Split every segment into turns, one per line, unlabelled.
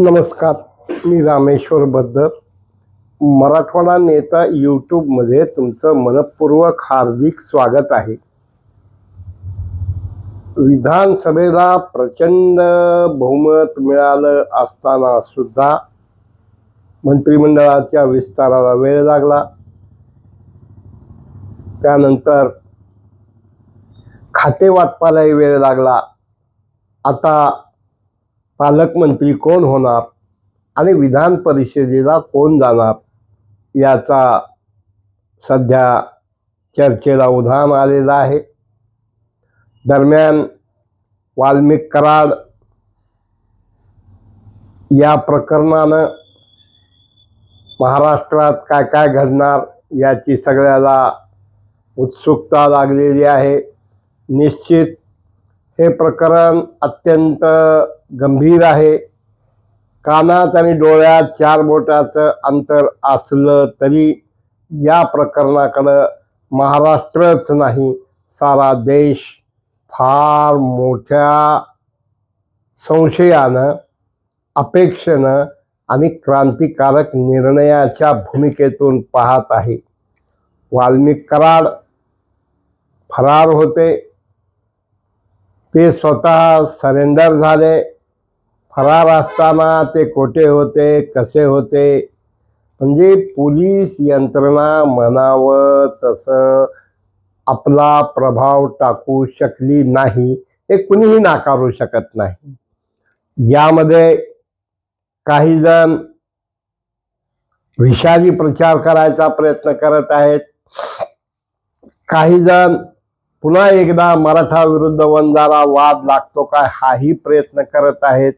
नमस्कार मी रामेश्वर बद्दल. मराठवाडा नेता यूट्यूबमध्ये तुमचं मनपूर्वक हार्दिक स्वागत आहे. विधानसभेला प्रचंड बहुमत मिळालं असताना सुद्धा मंत्रिमंडळाच्या विस्ताराला वेळ लागला. त्यानंतर खाते वाटपालाही वेळ लागला. आता पालकमंत्री कोण होणार आणि विधान परिषदेला कोण जाणार याचा सध्या चर्चेला उधाण आलेला आहे. दरम्यान वाल्मिक कराड या प्रकरणानं महाराष्ट्रात काय काय घडणार याची सगळ्याला उत्सुकता लागलेली आहे. निश्चित हे प्रकरण अत्यंत गंभीर आहे. कानात आणि डोळ्यात चार बोटाचं अंतर असलं तरी या प्रकरणाकडं महाराष्ट्रच नाही सारा देश फार मोठ्या संशयानं अपेक्षेनं आणि क्रांतिकारक निर्णयाच्या भूमिकेतून पाहत आहे. वाल्मिक कराड फरार होते. ते स्वतः सरेंडर झाले. फरार असताना ते कोठे होते कसे होते? म्हणजे पोलीस यंत्रणा म्हणावं तसं आपला प्रभाव टाकू शकली नाही हे कुणीही नाकारू शकत नाही. यामध्ये काही जण विषारी प्रचार करायचा प्रयत्न करत आहेत. काही जण पुन्हा एकदा मराठा विरुद्ध वंजारा वाद लागतो काय हाही प्रयत्न करत आहेत.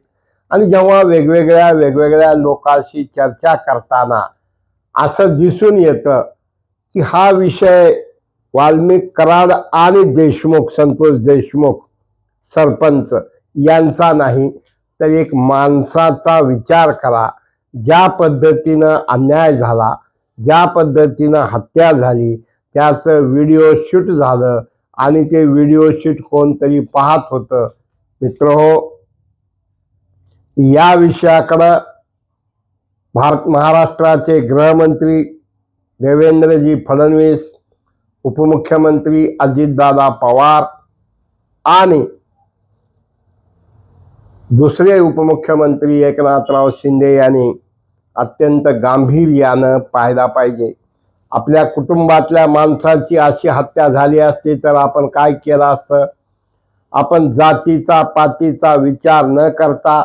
आणि जेव्हा वेगवेगळ्या वेगवेगळ्या लोकांशी चर्चा करताना असं दिसून येतं की हा विषय वाल्मिक कराड आणि देशमुख संतोष देशमुख सरपंच यांचा नाही तर एक माणसाचा विचार करा. ज्या पद्धतीनं अन्याय झाला ज्या पद्धतीनं हत्या झाली त्याचं व्हिडिओ शूट झालं आणि ते व्हिडिओ शूट कोणतरी पाहत होतं. मित्र हो या विषयाकडं भारत महाराष्ट्राचे गृहमंत्री देवेंद्रजी फडणवीस उपमुख्यमंत्री अजितदादा पवार आणि दुसरे उपमुख्यमंत्री एकनाथराव शिंदे यांनी अत्यंत गांभीर्यानं पाहायला पाहिजे. आपल्या कुटुंबातल्या माणसाची अशी हत्या झाली असती तर आपण काय केलं असतं? आपण जातीचा पातीचा विचार न करता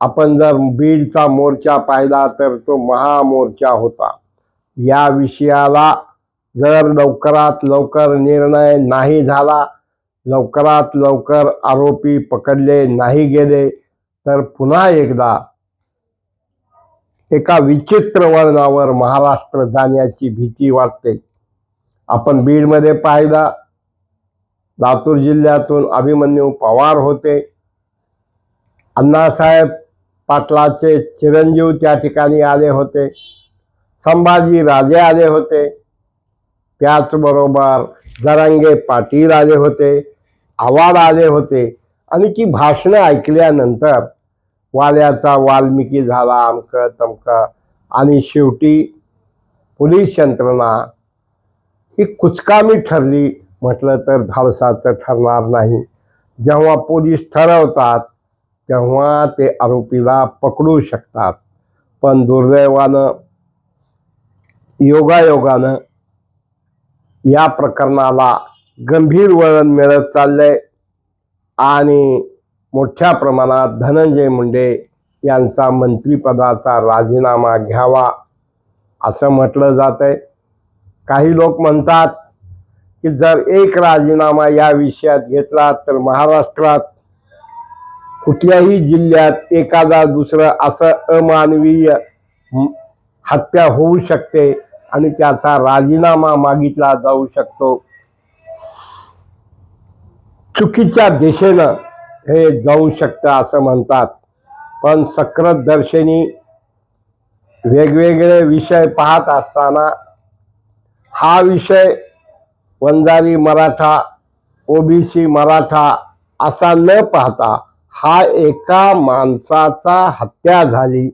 आपण जर बीडचा मोर्चा पाहिला तर तो महामोर्चा होता. या विषयाला जर लवकरात लवकर निर्णय नाही झाला लवकरात लवकर आरोपी पकडले नाही गेले तर पुन्हा एकदा एका विचित्र वळणावर महाराष्ट्र जाण्याची भीती वाटते. आपण बीडमध्ये पाहिला. लातूर जिल्ह्यातून अभिमन्यू पवार होते. अण्णासाहेब पाटलाचे चिरंजीव त्या ठिकाणी आले होते. संभाजी राजे आले होते. त्याचबरोबर जरांगे पाटील आले होते. आवाड आले होते. आणि ती भाषणं ऐकल्यानंतर वाल्याचा वाल्मिकी झाला अमक तमक. आणि शेवटी पोलीस यंत्रणा ही कुचकामी ठरली. म्हटलं तर धाडसाचं ठरणार नाही. जेव्हा पोलीस ठरवतात तेव्हा ते आरोपीला पकडू शकतात. पण दुर्दैवानं योगायोगानं या प्रकरणाला गंभीर वळण मिळत चाललंय. आणि मोठ्या प्रमाणात धनंजय मुंडे यांचा मंत्रिपदाचा राजीनामा घ्यावा असं म्हटलं जात आहे काही लोक म्हणतात की जर एक राजीनामा या विषयात घेतला तर महाराष्ट्रात कुठल्याही जिल्ह्यात एखादा दुसरं असं अमानवीय हत्या होऊ शकते आणि त्याचा राजीनामा मागितला जाऊ शकतो. चुकीच्या दिशेनं हे जाऊ शकतं असं म्हणतात. पण सक्रत दर्शनी वेगवेगळे विषय पाहत असताना हा विषय वंजारी मराठा ओबीसी मराठा असा न पाहता हा एका माणसाचा हत्या झाली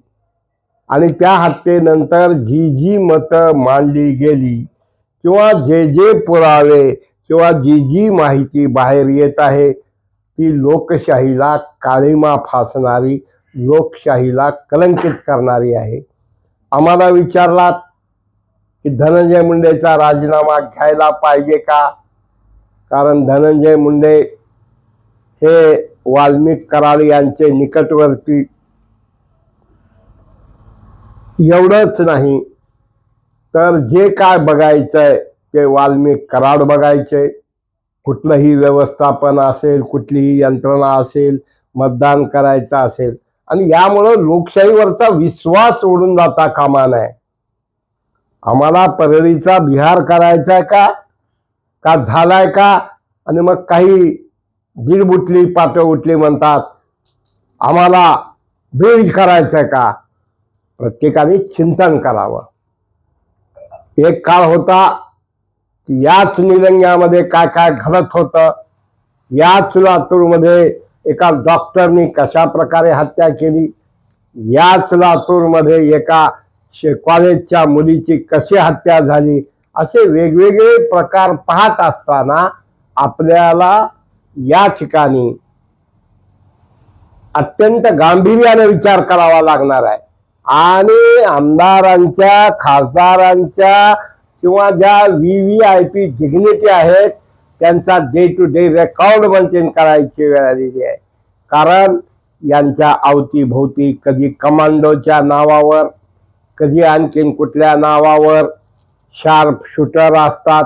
आणि त्या हत्येनंतर जी जी मतं मांडली गेली किंवा जे जे पुरावे किंवा जी जी माहिती बाहेर येत आहे ती लोकशाहीला काळीमा फासणारी लोकशाहीला कलंकित करणारी आहे. आम्हाला विचारलात की धनंजय मुंडेचा राजीनामा घ्यायला पाहिजे का? कारण धनंजय मुंडे हे वाल्मिक कराड यांचे निकटवर्ती एवढंच नाही तर जे काय बघायचं आहे ते वाल्मिक कराड बघायचे. कुठलंही व्यवस्थापन असेल कुठलीही यंत्रणा असेल मतदान करायचं असेल. आणि यामुळं लोकशाहीवरचा विश्वास उडून जाता कामा नये. आम्हाला परळीचा बिहार करायचा का? का झालाय का? आणि मग काही दीड बुटली पाटं उठली म्हणतात आम्हाला बीड करायचंय का? प्रत्येकाने चिंतन करावं. एक काळ होता याच निलंग्यामध्ये काय काय घडत होतं? याच लातूरमध्ये एका डॉक्टरनी कशा प्रकारे हत्या केली? याच लातूरमध्ये एका शे- कॉलेजच्या मुलीची कशी हत्या झाली? असे वेगवेगळे प्रकार पाहत असताना आपल्याला या ठिकाणी अत्यंत गांभीर्याने विचार करावा लागणार आहे. आणि आमदारांच्या खासदारांच्या किंवा ज्या V V I P dignity आहेत त्यांचा day to day record maintain करायची वेळ आलेली आहे. कारण यांच्या अवतीभोवती कधी कमांडोच्या नावावर कधी आणखीन कुठल्या नावावर शार्प शूटर असतात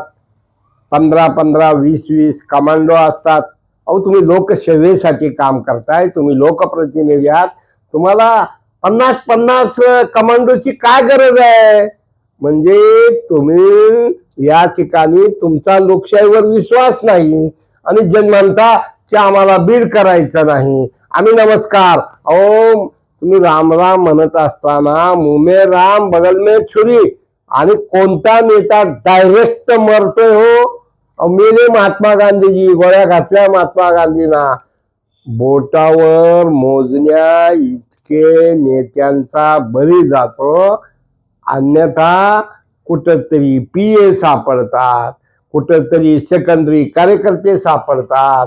पंधरा पंधरा वीस वीस कमांडो असतात. अहो तुम्ही लोकसेवेसाठी काम करताय तुम्ही लोकप्रतिनिधी आहात. तुम्हाला पन्नास पन्नास कमांडोची काय गरज आहे? म्हणजे तुम्ही या ठिकाणी तुमचा लोकशाहीवर विश्वास नाही आणि जे म्हणता की आम्हाला बीड करायचं नाही. आम्ही नमस्कार. अहो तुम्ही राम राम म्हणत असताना मुमे राम बगल में छुरी. आणि कोणता नेता डायरेक्ट मरतोय हो? मेले महात्मा गांधीजी गोळ्या घातल्या महात्मा गांधींना. बोटावर मोजण्या इतके नेत्यांचा बळी जातो. अन्यथा कुठंतरी पी ए सापडतात कुठंतरी सेकंडरी कार्यकर्ते सापडतात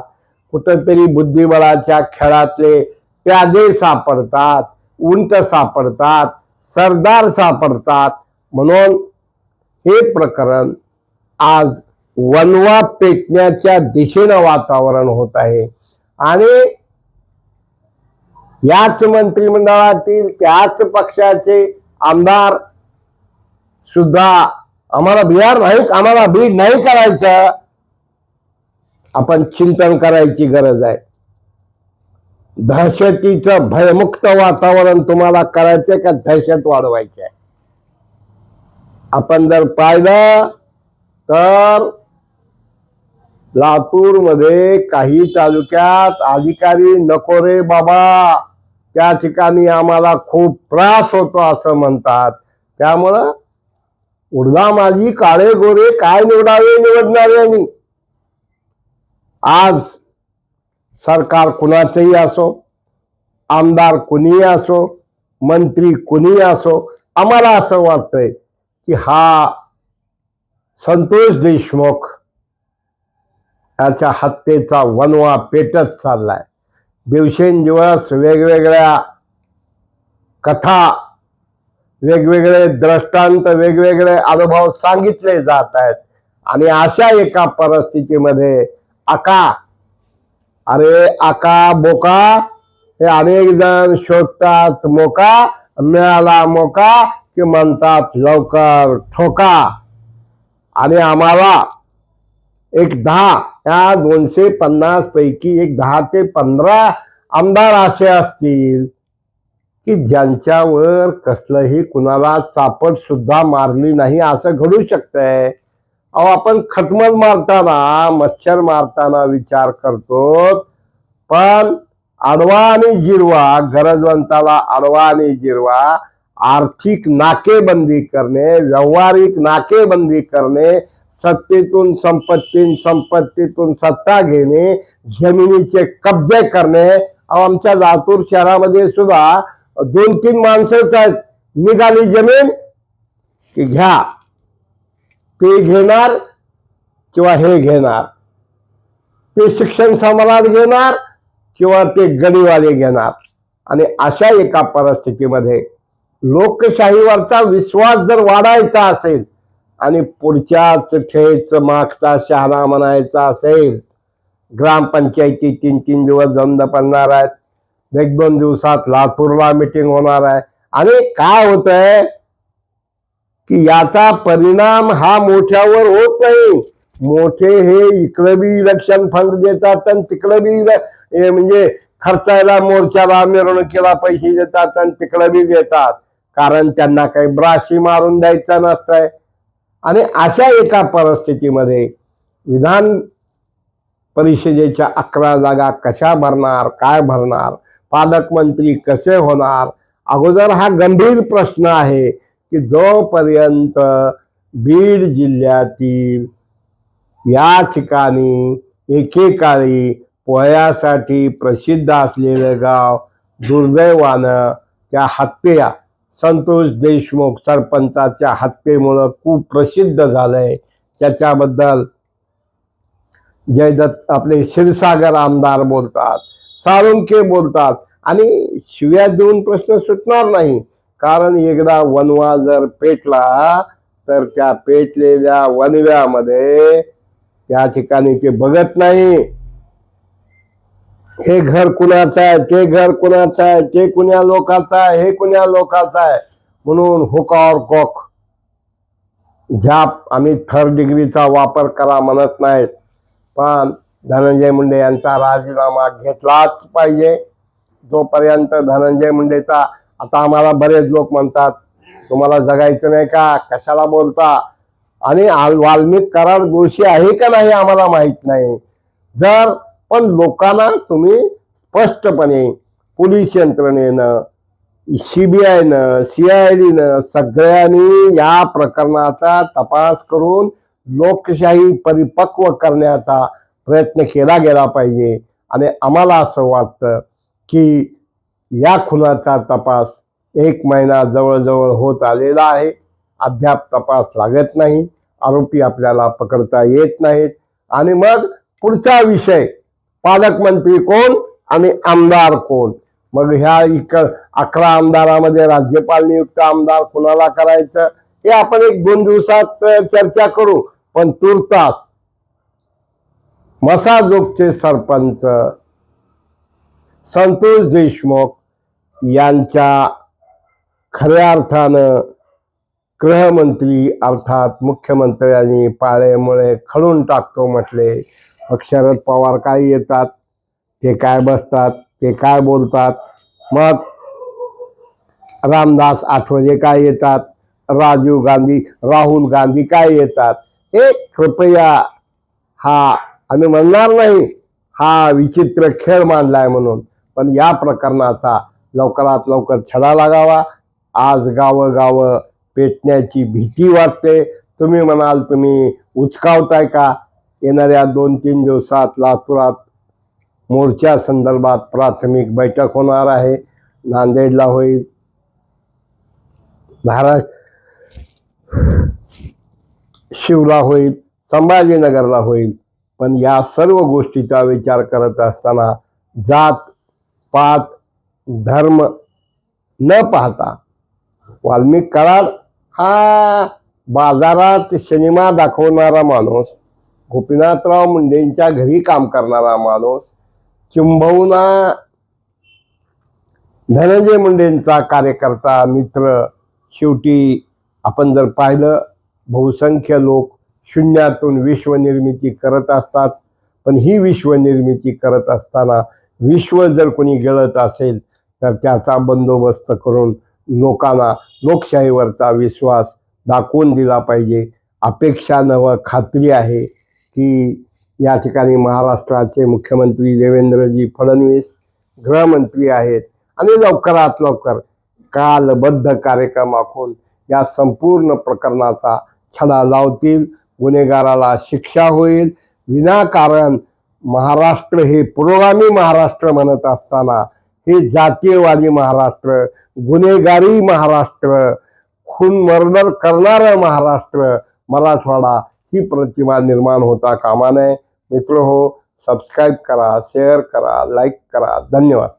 कुठंतरी बुद्धिबळाच्या खेळातले प्यादे सापडतात उंट सापडतात सरदार सापडतात. म्हणून हे प्रकरण आज वनवा पेटण्याच्या दिशेनं वातावरण होत आहे. आणि याच मंत्रिमंडळातील त्याच पक्षाचे आमदार सुद्धा आम्हाला बिहार नाही आम्हाला बीड नाही करायचं. आपण चिंतन करायची गरज आहे. दहशतीचं भयमुक्त वातावरण तुम्हाला करायचंय का? दहशत वाढवायची आहे. आपण जर पाहिलं तर लातूरमध्ये काही तालुक्यात अधिकारी नको रे बाबा. त्या ठिकाणी आम्हाला खूप त्रास होतो असं म्हणतात. त्यामुळं उडदा माझी काळे गोरे काय निवडावे निवडणाऱ्यांनी आज सरकार कुणाचंही असो आमदार कुणीही असो मंत्री कुणीही असो आम्हाला असं वाटतंय की हा संतोष देशमुख याच्या हत्येचा वनवा पेटत चाललाय. दिवसेंदिवस वेगवेगळ्या कथा वेगवेगळे दृष्टांत वेगवेगळे अनुभव सांगितले जात आहेत. आणि अशा एका परिस्थितीमध्ये आका अरे आका बोका हे अनेक जण शोधतात मोका मिळाला मोका की म्हणतात लवकर ठोका. आणि आम्हाला एक दहा या दोनशे पन्नास पैकी एक दहा ते पंधरा आमदार असे असतील. की ज्यांच्यावर कसलंही कुणाला चापट सुद्धा मारली नाही असं घडू शकतंय. अहो आपण खटमल मारताना मच्छर मारताना विचार करतो. पण आडवा आणि जिरवा गरजवंताला आडवा आणि जिरवा आर्थिक नाकेबंदी करणे व्यावहारिक नाकेबंदी करणे सत्तेतून संपत्ती संपत्तीतून सत्ता घेणे जमिनीचे कब्जे करणे. अहो, आमच्या लातूर शहरामध्ये सुद्धा दोन तीन माणसंच आहेत. निघाली जमीन की घ्या. ते घेणार किंवा हे घेणार. ते शिक्षण समारात घेणार किंवा ते गडीवाले घेणार. आणि अशा एका परिस्थितीमध्ये लोकशाहीवरचा विश्वास जर वाढायचा असेल आणि पुढच्याच ठेच मागचा शहाणा म्हणायचा असेल ग्रामपंचायती तीन तीन दिवस बंद पडणार आहेत. एक दोन दिवसात लातूरला मिटिंग होणार आहे. आणि काय होत आहे की याचा परिणाम हा मोठ्यावर होत नाही. मोठे हे इकडे बी इलेक्शन फंड देतात आणि तिकडे बी म्हणजे खर्चायला मोर्चाला मिरवणुकीला पैसे देतात आणि तिकडे बी देतात. कारण त्यांना काही ब्राशी मारून द्यायचं नसतंय. आणि अशा एका परिस्थितीमध्ये विधान परिषदेच्या अकरा जागा कशा भरणार काय भरणार? पालकमंत्री कसे होणार? अगोदर हा गंभीर प्रश्न आहे की जोपर्यंत बीड जिल्ह्यातील या ठिकाणी एकेकाळी पोह्यासाठी प्रसिद्ध असलेलं गाव दुर्दैवानं त्या हत्या संतोष देशमुख सरपंचाच्या हत्येमुळं खूप प्रसिद्ध झालंय. त्याच्याबद्दल जयदत्त आपले क्षीरसागर आमदार बोलतात. साळुंके बोलतात. आणि शिव्या देऊन प्रश्न सुटणार नाही. कारण एकदा वनवा जर पेटला तर त्या पेटलेल्या वनव्यामध्ये त्या ठिकाणी ते बघत नाही. हे घर कुणाचं आहे? ते घर कुणाचं आहे? ते कुण्या लोकाचं आहे? हे कुण्या लोकाचं आहे? म्हणून हुकावर कॉक. ज्या आम्ही थर्ड डिग्रीचा वापर करा म्हणत नाहीत. पण धनंजय मुंडे यांचा राजीनामा घेतलाच पाहिजे. जोपर्यंत धनंजय मुंडेचा आता आम्हाला बरेच लोक म्हणतात तुम्हाला जगायचं नाही का? कशाला बोलता? आणि वाल्मिक करार दोषी आहे का नाही आम्हाला माहीत नाही. जर पण लोकांना तुम्ही स्पष्टपणे पोलीस यंत्रणेनं सीबीआयनं सीआयडीनं सगळ्यांनी या प्रकरणाचा तपास करून लोकशाही परिपक्व करण्याचा प्रयत्न केला गेला पाहिजे. आणि आम्हाला असं वाटतं की या खुनाचा तपास एक महिना जवळजवळ होत आलेला आहे. अद्याप तपास लागत नाही. आरोपी आपल्याला पकडता येत नाहीत. आणि मग पुढचा विषय. पालकमंत्री कोण आणि आमदार कोण? मग ह्या इकड अकरा आमदारामध्ये राज्यपाल नियुक्त आमदार कुणाला करायचं? हे आपण एक दोन दिवसात चर्चा करू. पण तुर्तास मसाजोगचे सरपंच संतोष देशमुख यांच्या खऱ्या अर्थानं गृहमंत्री अर्थात मुख्यमंत्र्यांनी पाळेमुळे खळून टाकतो म्हटले. मग शरद पवार काय येतात? ते काय बसतात? ते काय बोलतात? मग रामदास आठवले काय येतात? राजीव गांधी राहुल गांधी काय येतात? हे कृपया हा आम्ही म्हणणार नाही हा विचित्र खेळ मांडलाय म्हणून. पण या प्रकरणाचा लवकरात लवकर छडा लागावा. आज गावं गावं पेटण्याची भीती वाटते. तुम्ही म्हणाल तुम्ही उचकावताय का? येणाऱ्या दोन तीन दिवसात लातूरात मोर्चा संदर्भात प्राथमिक बैठक होणार आहे. नांदेडला होईल. धारा शिवला होईल. संभाजीनगरला होईल. पण या सर्व गोष्टीचा विचार करत असताना जात पात धर्म न पाहता वाल्मिक कराड हा बाजारात सिनेमा दाखवणारा माणूस गोपीनाथराव मुंडेंच्या घरी काम करणारा माणूस किंबहुना धनंजय मुंडेंचा कार्यकर्ता मित्र शेवटी आपण जर पाहिलं बहुसंख्य लोक शून्यातून विश्वनिर्मिती करत असतात. पण ही विश्वनिर्मिती करत असताना विश्व जर कोणी गिळत असेल तर त्याचा बंदोबस्त करून लोकांना लोकशाहीवरचा विश्वास दाखवून दिला पाहिजे. अपेक्षा नव खात्री आहे की या ठिकाणी महाराष्ट्राचे मुख्यमंत्री देवेंद्रजी फडणवीस गृहमंत्री आहेत. आणि लवकरात लवकर कालबद्ध कार्यक्रम आखून या संपूर्ण प्रकरणाचा छडा लावतील. गुन्हेगाराला शिक्षा होईल. विनाकारण महाराष्ट्र हे पुरोगामी महाराष्ट्र म्हणत असताना हे जातीयवादी महाराष्ट्र गुन्हेगारी महाराष्ट्र खून मर्डर करणारं महाराष्ट्र मराठवाडा ही प्रतिमा निर्माण होता कामा नये. मित्र हो सबस्क्राईब करा शेअर करा लाईक करा. धन्यवाद.